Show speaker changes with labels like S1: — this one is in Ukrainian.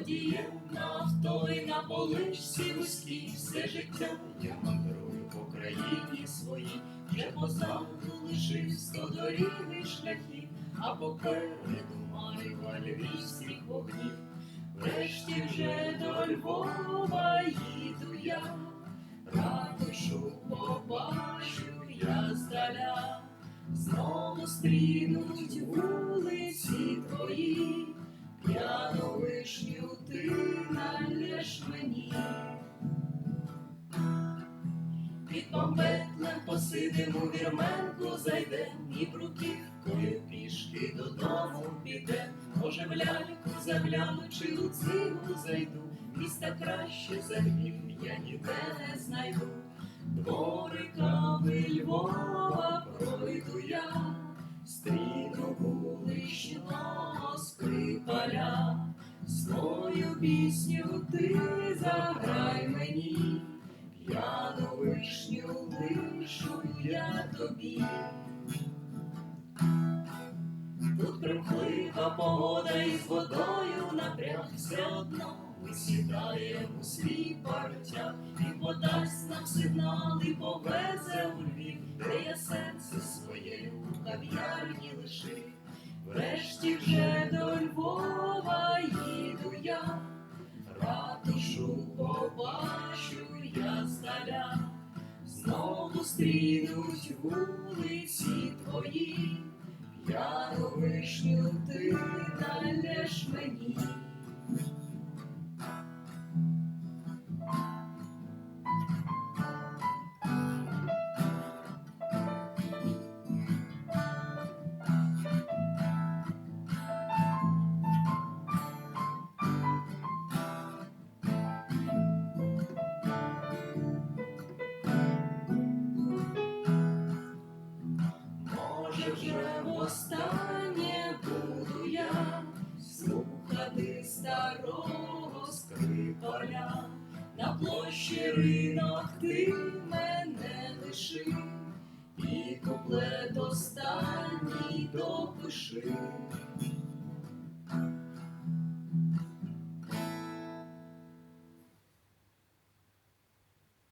S1: водієм на авто і на поличці вузькій все життя. Я мандрую по країні своїй, вже позаду лишив сто доріг і шляхів, а попереду майва львівських вогнів. Врешті вже до Львова їду я, ратушу побачу я здаля, знову стрінуть мені. Під пампетлем посидим вірменку зайдем і бруківкою пішки додому підем. Може, в ляльку загляну чи у цигу зайду, міста краще за Львів я ніде не знайду. Двориками Львова пройду я, свою пісню ти заграй мені, п'яну вишню лишу я тобі. Тут примхлива погода із водою напряг все одно ми сідаємо у свій паротяг і подасть нам сигнал і повезе у Львів, де я серце своє у кав'ярні лишив. Врешті вже до Львова стрінуть вулиці твої. я вишню ти налєш мені. Старого скрипаля. На площі ринок ти мене лишив, і куплет останній допиши.